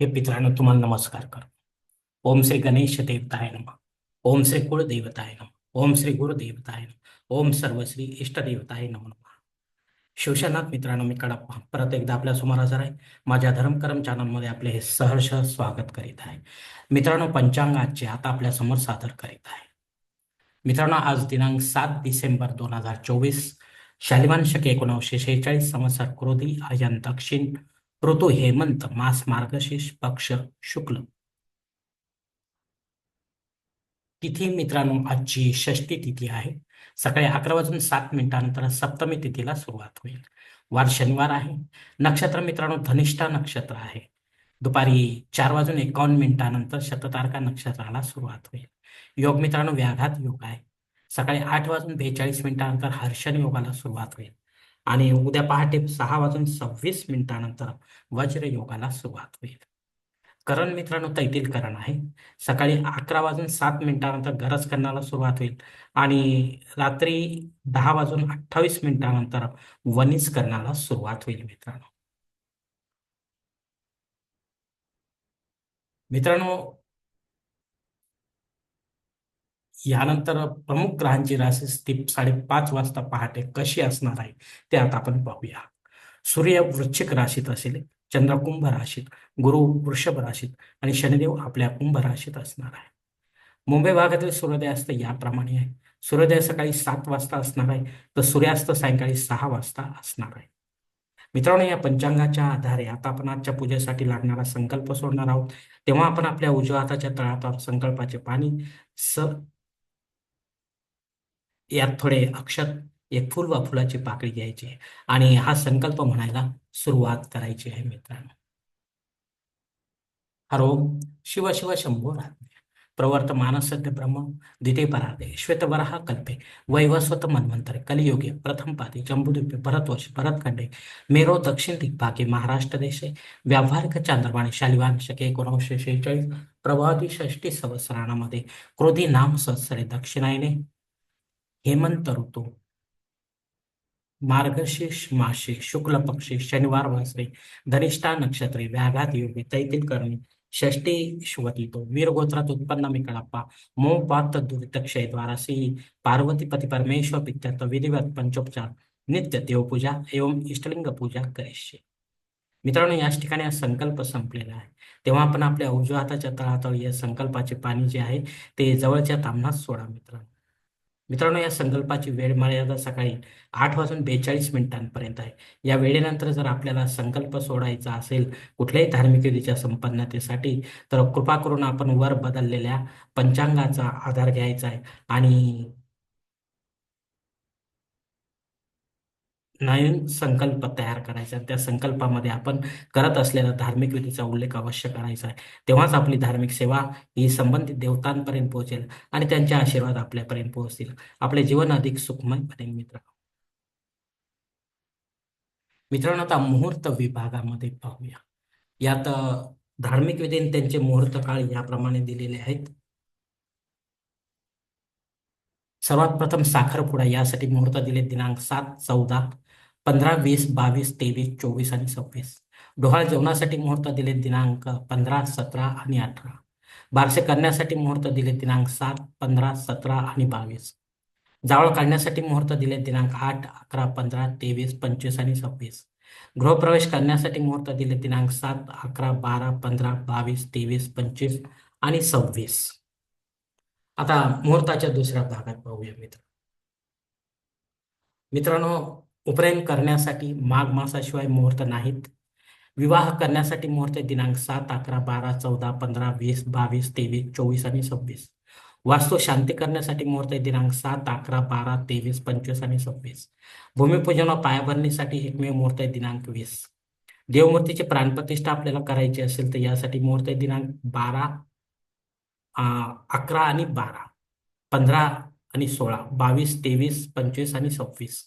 हे मित्रांनो तुम्हाला नमस्कार कर ओम श्री गणेश देवताय नम. ओम श्री कुळदेवताय नम. ओम श्री गुरुदेवताय नम. ओम सर्वश्री इष्टदेवताय नम. शिवशनाथ मित्रांनो मी कडप्पा परत एकदा आपल्यासमोर हजर आहे. माझ्या धर्मकरम चॅनलमध्ये आपले हे सहर्ष स्वागत करीत आहे. मित्रांनो पंचांग आजचे आता आपल्यासमोर सादर करीत आहे. मित्रांनो आज दिनांक सात डिसेंबर दोन हजार चोवीस शालिमान शके एकोणीसशे शेहेचाळीस संवत्सर क्रोधी अयन दक्षिण ऋतू हेमंत मास मार्गशीर्ष पक्ष शुक्ल. तिथी मित्रांनो आजची षष्टी तिथी आहे. सकाळी अकरा वाजून सात मिनिटानंतर सप्तमी तिथीला सुरुवात होईल. वार शनिवार आहे. नक्षत्र मित्रांनो धनिष्ठा नक्षत्र आहे. दुपारी चार वाजून एकावन्न मिनिटानंतर शततारका नक्षत्राला सुरुवात होईल. योग मित्रांनो व्याघात योग आहे. सकाळी आठ वाजून बेचाळीस मिनिटानंतर हर्षण योगाला सुरुवात होईल. आणि उद्या पहाटे सहा वाजून सव्वीस मिनिटानंतर वज्र योगाला सुरुवात होईल. करण मित्रांनो तैतील करण आहे. सकाळी अकरा वाजून सात मिनिटानंतर गरज करण्याला सुरुवात होईल आणि रात्री दहा वाजून अठ्ठावीस मिनिटानंतर वनिज करण्याला सुरुवात होईल मित्रांनो. मित्रांनो यानंतर प्रमुख ग्रहांची राशी स्थिती साडेपाच वाजता पहाटे कशी असणार आहे ते आता आपण पाहूया सूर्य वृश्चिक राशीत असेल चंद्र कुंभ राशीत गुरु वृषभ राशीत आणि शनिदेव आपल्या कुंभ राशीत असणार आहे. मुंबई भागातील सूर्योदयास्त याप्रमाणे आहे. सूर्योदय सकाळी सात वाजता असणार आहे तर सूर्यास्त सायंकाळी सहा वाजता असणार आहे. मित्रांनो या पंचांगाच्या आधारे आता आपण आजच्या पूजेसाठी लागणारा संकल्प सोडणार आहोत. तेव्हा आपण आपल्या उजव्या हाताच्या तळातावर संकल्पाचे पाणी स यात थोडे अक्षत एक फुल वा फुलाची पाकळी घ्यायची आणि हा संकल्प म्हणायला सुरुवात करायची आहे मित्रांनो. हरोम शिव शिव शंभो राधे. प्रवर्त मानसद्य ब्रह्म द्वितीय परार्धे श्वेतवराह कल्पे वैवस्वत मन्वंतरे कलियुगे प्रथम पादे जम्बुद्वीपे भरतवर्ष भरतखंडे मेरो दक्षिण दिग्भागे महाराष्ट्र देशे व्यावहारिक चांद्रवाणी शालिवान शके एकोणीसशे शेहेचाळीस प्रभाती षष्टी सहस्राणामध्ये क्रोधी नाम सहस्रे दक्षिणायने हेमंत ऋतू. मार्गशीर्ष मासे शुक्ल पक्षी शनिवार वासरे धनिष्ठा नक्षत्रे व्याघात योगी तैतील करणे षष्टी श्वती तो वीर गोत्रात उत्पन्न मी कळप्पा मोह पात दुरित क्षय द्वारासी पार्वती परमेश्वर पित्यर्थ विधिवत पंचोपचार नित्य देवपूजा एवं इष्टलिंग पूजा करिष्ये. मित्रांनो याच ठिकाणी हा संकल्प संपलेला आहे. तेव्हा आपण आपल्या उजव्या हाताच्या तळातळ या संकल्पाचे पाणी जे आहे ते जवळच्या तामणात सोडा मित्रांनो. मित्रांनो या संकल्पाची वेळ मर्यादा सकाळी आठ वाजून बेचाळीस मिनिटांपर्यंत आहे. या वेळेनंतर जर आपल्याला संकल्प सोडायचा असेल कुठल्याही धार्मिक विधीच्या संपन्नतेसाठी तर कृपा करून आपण वर बदललेल्या पंचांगाचा आधार घ्यायचा आहे. आणि नवीन संकल्प तयार करायचा त्या संकल्पामध्ये आपण करत असलेल्या धार्मिक विधीचा उल्लेख अवश्य करायचा आहे. तेव्हाच आपली धार्मिक सेवा ही संबंधित देवतांपर्यंत पोहोचेल आणि त्यांचे आशीर्वाद आपल्यापर्यंत पोहोचतील. आपले जीवन अधिक सुखमय बनेल मित्र मित्रांनो आता मुहूर्त विभागामध्ये पाहूया. यात धार्मिक विधीने त्यांचे मुहूर्त काळ याप्रमाणे दिलेले आहेत. सर्वात प्रथम साखरपुडा यासाठी मुहूर्त दिले दिनांक सात चौदा पंधरा वीस बावीस तेवीस चोवीस आणि सव्वीस. डोहाळ जेवणासाठी मुहूर्त दिले दिनांक पंधरा सतरा आणि अठरा. बारसे करण्यासाठी मुहूर्त दिले दिनांक सात पंधरा सतरा आणि बावीस. जावळ काढण्यासाठी मुहूर्त दिले दिनांक आठ अकरा पंधरा तेवीस पंचवीस आणि सव्वीस. गृहप्रवेश करण्यासाठी मुहूर्त दिले दिनांक सात अकरा बारा पंधरा बावीस तेवीस पंचवीस आणि सव्वीस. आता मुहूर्ताच्या दुसऱ्या भागात पाहूया मित्र. मित्रांनो उपनयन करण्यासाठी माघ मासाशिवाय मुहूर्त नाहीत. विवाह करण्यासाठी मुहूर्त दिनांक सात अकरा बारा चौदा पंधरा वीस बावीस तेवीस चोवीस आणि सव्वीस. वास्तू शांती करण्यासाठी मुहूर्त दिनांक सात अकरा बारा तेवीस पंचवीस आणि सव्वीस. भूमिपूजन व पायाभरणीसाठी एकमेव मुहूर्त दिनांक वीस. देवमूर्तीची प्राणप्रतिष्ठा आपल्याला करायची असेल तर यासाठी मुहूर्त दिनांक बारा अकरा आणि बारा पंधरा आणि सोळा बावीस तेवीस पंचवीस आणि सव्वीस.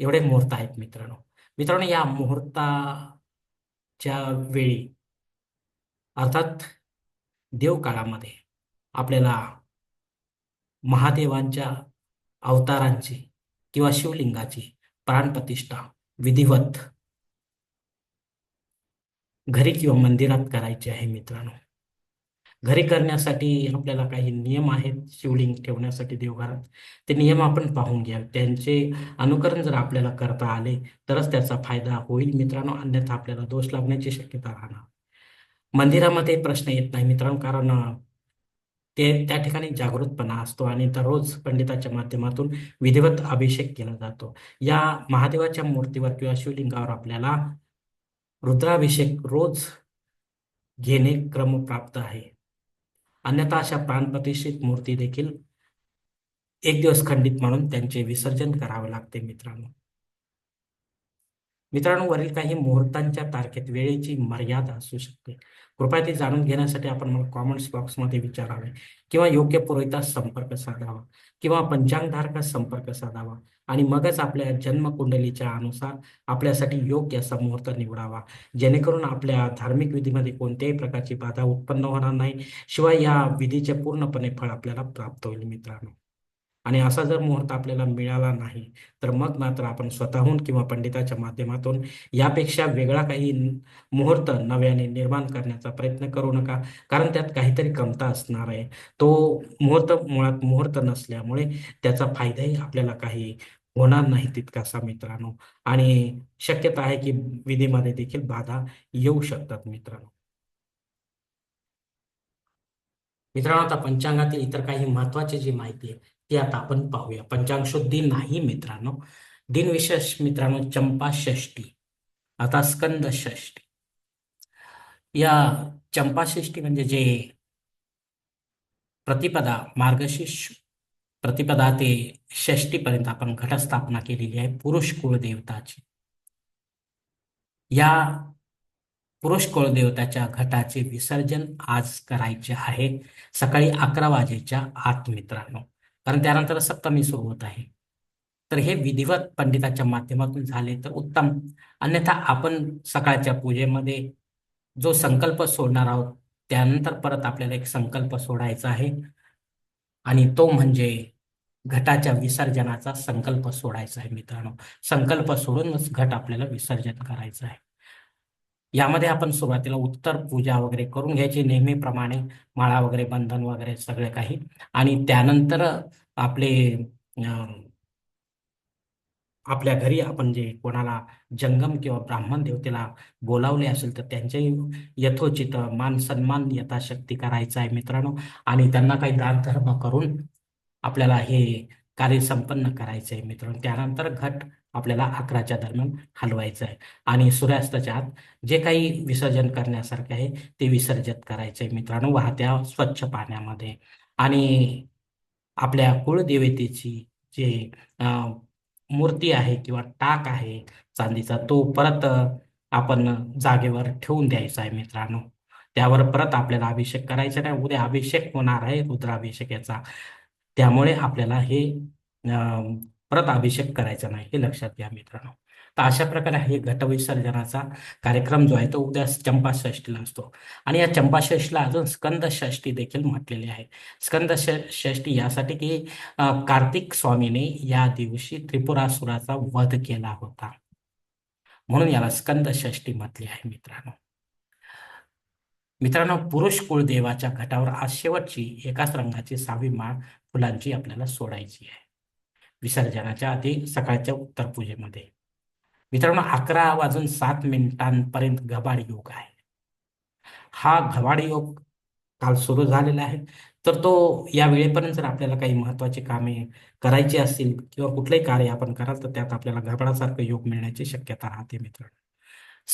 एवढे मुहूर्त आहेत मित्रांनो. मित्रांनो या मुहूर्ताच्या वेळी अर्थात देवकाळामध्ये आपल्याला महादेवांच्या अवतारांची किंवा शिवलिंगाची प्राणप्रतिष्ठा विधिवत घरी किंवा मंदिरात करायची आहे मित्रांनो. घरी करण्यासाठी आपल्याला काही नियम आहेत शिवलिंग ठेवण्यासाठी देवघरात. ते नियम आपण पाहून घ्या. त्यांचे अनुकरण जर आपल्याला करता आले तरच त्याचा फायदा होईल. मित्रांनो अन्यथा आपल्याला दोष लागण्याची शक्यता राहणार. मंदिरामध्ये प्रश्न येत नाही मित्रांनो कारण ते त्या ठिकाणी जागृतपणा असतो आणि दररोज पंडिताच्या माध्यमातून विधिवत अभिषेक केला जातो. या महादेवाच्या मूर्तीवर किंवा शिवलिंगावर आपल्याला रुद्राभिषेक रोज घेणे क्रमप्राप्त आहे. अन्यथा अशा प्राणप्रतिष्ठित मूर्ती देखील एक दिवस खंडित म्हणून त्यांचे विसर्जन करावे लागते मित्रांनो. मित्रांनो वरील काही मुहूर्तांच्या तारखेत वेळेची मर्यादा असू शकते. कृपया ती जाणून घेण्यासाठी आपण मला कॉमेंट्स बॉक्समध्ये विचारावे किंवा योग्य पुरोहितास संपर्क साधावा किंवा पंचांगधारकास संपर्क साधावा आणि मगच आपल्या जन्मकुंडलीच्या अनुसार आपल्यासाठी योग्य असा मुहूर्त निवडावा. जेणेकरून आपल्या धार्मिक विधीमध्ये कोणत्याही प्रकारची बाधा उत्पन्न होणार नाही. शिवाय या विधीचे पूर्णपणे फळ आपल्याला प्राप्त होईल मित्रांनो. आणि असा जर मुहूर्त आपल्याला मिळाला नाही तर मग मात्र आपण स्वतःहून किंवा पंडिताच्या माध्यमातून यापेक्षा वेगळा काही मुहूर्त नव्याने निर्माण करण्याचा प्रयत्न करू नका. कारण त्यात काहीतरी कमता असणार आहे. तो मुहूर्त मुळात मुहूर्त नसल्यामुळे त्याचा फायदाही आपल्याला काही होणार नाही तितकासा मित्रांनो. आणि शक्यता आहे की विधीमध्ये देखील बाधा येऊ शकतात मित्रांनो. मित्रांनो आता पंचांगातील इतर काही महत्वाची जी माहिती आहे ते आता आपण पाहूया. पंचांग शुद्धी नाही मित्रांनो. दिनविशेष मित्रांनो चंपा षष्टी आता स्कंद षष्टी या चंपा षष्टी म्हणजे जे प्रतिपदा मार्गशीर्ष प्रतिपदा ते षष्टीपर्यंत आपण घटस्थापना केलेली आहे. पुरुष कुळदेवताची या पुरुष कुळदेवताच्या घटाचे विसर्जन आज करायचे आहे. सकाळी अकरा वाजेच्या आत मित्रांनो. कारण त्यानंतर सप्तमी सुरू होत आहे. तर हे विधिवत पंडिताच्या माध्यमातून झाले तर उत्तम. अन्यथा आपण सकाळच्या पूजेमध्ये जो संकल्प सोडणार आहोत त्यानंतर परत आपल्याला एक संकल्प सोडायचा आहे. आणि तो म्हणजे घटाच्या विसर्जनाचा संकल्प सोडायचा आहे मित्रांनो. संकल्प सोडूनच घट आपल्याला विसर्जन करायचं आहे. यामध्ये आपण सुरुवातीला उत्तर पूजा वगैरे करून घ्यायची नेहमीप्रमाणे माळा वगैरे बंधन वगैरे सगळे काही. आणि त्यानंतर आपले आपल्या घरी आपण जे कोणाला जंगम किंवा ब्राह्मण देवतेला बोलावले असेल तर त्यांचे यथोचित मान सन्मान यथाशक्ती करायचा आहे मित्रांनो. आणि त्यांना काही दानधर्म करून आपल्याला हे कार्य संपन्न करायचं आहे मित्रांनो. त्यानंतर घट आपल्याला अकराच्या दरम्यान हलवायचं आहे आणि सूर्यास्ताच्या आत जे काही विसर्जन करण्यासारखे आहे ते विसर्जित करायचं आहे मित्रांनो. वाहत्या स्वच्छ पाण्यामध्ये. आणि आपल्या कुळदेवतेची जे मूर्ती आहे किंवा टाक आहे चांदीचा तो परत आपण जागेवर ठेवून द्यायचा आहे मित्रांनो. त्यावर परत आपल्याला अभिषेक करायचा नाही. उद्या अभिषेक होणार आहे रुद्राभिषेकाचा. त्यामुळे आपल्याला हे परत अभिषेक करायचा नाही हे लक्षात घ्या मित्रांनो. तर अशा प्रकारे हे घटविसर्जनाचा कार्यक्रम जो आहे तो उद्या चंपा षष्टीला असतो. आणि या चंपा षष्टीला अजून स्कंद षष्टी देखील म्हटलेली आहे. स्कंद षष्टी यासाठी की कार्तिक स्वामीने या दिवशी त्रिपुरासुराचा वध केला होता. म्हणून याला स्कंद षष्टी म्हटली आहे मित्रांनो. मित्रांनो पुरुष कुळदेवाच्या घटावर आज शेवटची एकाच रंगाची सहावी माळ फुलांची आपल्याला सोडायची आहे. विसर्जनाच्या आधी सकाळच्या उत्तर पूजेमध्ये मित्रांनो अकरा वाजून सात मिनिटांपर्यंत घबाड योग आहे. हा घबाड योग काल सुरू झालेला आहे. तर तो या वेळेपर्यंत जर आपल्याला काही महत्वाची कामे करायची असतील किंवा कुठलंही कार्य आपण कराल तर त्यात आपल्याला घबाडासारखं योग मिळण्याची शक्यता राहते मित्रांनो.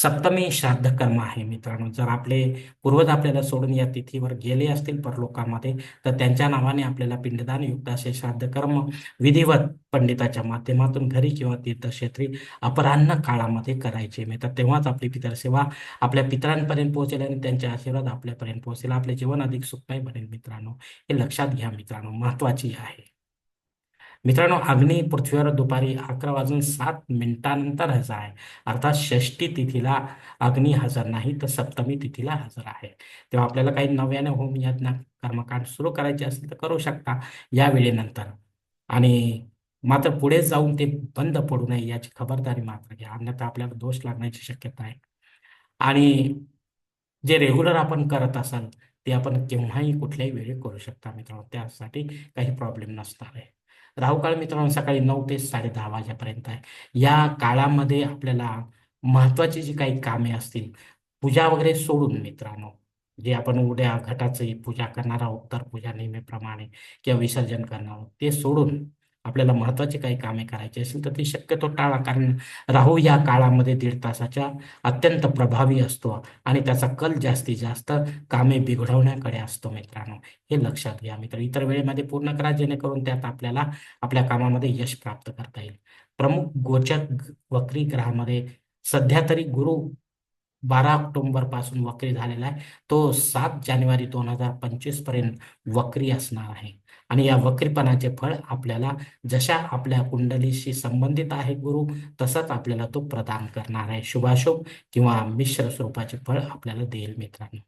सप्तमी श्राद्ध कर्म आहे मित्रांनो. जर आपले पूर्वज आपल्याला सोडून या तिथीवर गेले असतील परलोकामध्ये तर त्यांच्या नावाने आपल्याला पिंडदान युक्त असे श्राद्ध कर्म विधिवत पंडिताच्या माध्यमातून घरी किंवा तीर्थक्षेत्री अपराह्न काळामध्ये करायचे. मिळतात तेव्हाच आपली पितर सेवा आपल्या पितरांपर्यंत पोहोचेल आणि त्यांचे आशीर्वाद आपल्यापर्यंत पोहोचेल. आपले जीवन अधिक सुखमय बनेल मित्रांनो. हे लक्षात घ्या मित्रांनो. महत्वाची आहे. मित्रांनो अग्नी पृथ्वीवर दुपारी अकरा वाजून सात मिनिटांनंतर हजर आहे. अर्थात षष्टी तिथीला अग्नी हजर नाही तर सप्तमी तिथीला हजर आहे. तेव्हा आपल्याला काही नव्याने होम यज्ञ कर्मकांड सुरू करायचे असेल तर करू शकता या वेळेनंतर. आणि मात्र पुढे जाऊन ते बंद पडू नये याची खबरदारी मात्र घ्या. अन्यथा आपल्याला दोष लागण्याची शक्यता आहे. आणि जे रेग्युलर आपण करत असाल ते आपण केव्हाही कुठल्याही वेळी करू शकता मित्रांनो. त्यासाठी काही प्रॉब्लेम नसणार आहे. राहू काळ मित्रांनो सकाळी नऊ ते साडे दहा वाजेपर्यंत आहे. या काळामध्ये आपल्याला महत्वाची जी काही कामे असतील पूजा वगैरे सोडून मित्रांनो जे आपण उद्या घटाची पूजा करणार आहोत तर पूजा नेहमीप्रमाणे किंवा विसर्जन करणार आहोत ते सोडून आपल्याला महत्वाची काही कामे करायची असेल तर ते शक्यतो टाळा. कारण राहू या काळामध्ये दीड तासाच्या अत्यंत प्रभावी असतो आणि त्याचा कल जास्तीत जास्त कामे बिघडवण्याकडे असतो मित्रांनो. हे लक्षात घ्या मित्र. इतर वेळेमध्ये पूर्ण करा जेणेकरून त्यात आपल्याला आपल्या कामामध्ये यश प्राप्त करता येईल. प्रमुख गोचर वक्री ग्रहामध्ये सध्या तरी गुरु बारा ऑक्टोंबरपासून वक्री झालेला आहे. तो सात जानेवारी दोन हजार पंचवीसपर्यंत वक्री असणार आहे. आणि या वक्रीपणाचे फळ आपल्याला जशा आपल्या कुंडलीशी संबंधित आहे गुरु तसंच आपल्याला तो प्रदान करणार आहे. शुभाशुभ किंवा मिश्र स्वरूपाचे फळ आपल्याला देईल मित्रांनो.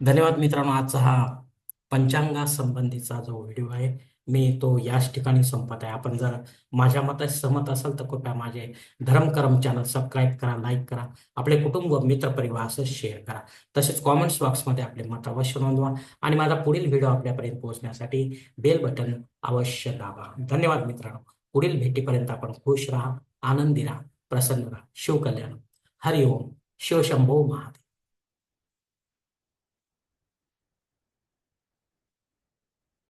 धन्यवाद मित्रांनो. आजचा हा पंचांगा संबंधीचा जो व्हिडिओ आहे मी तो याच ठिकाणी संपत आहे. आपण जर माझ्या मताशी सहमत असाल तर कृपया माझे धर्मकरम चॅनल सबस्क्राईब करा लाईक करा. आपले कुटुंब मित्र परिवार असं शेअर करा. तसेच कॉमेंट्स बॉक्समध्ये आपले मत अवश्य नोंदवा आणि माझा पुढील व्हिडिओ आपल्यापर्यंत पोहोचण्यासाठी बेल बटन अवश्य दाबा. धन्यवाद मित्रांनो. पुढील भेटीपर्यंत आपण खुश राहा आनंदी राहा प्रसन्न राहा. शिवकल्याण हरिओम शिवशंभो महादेव.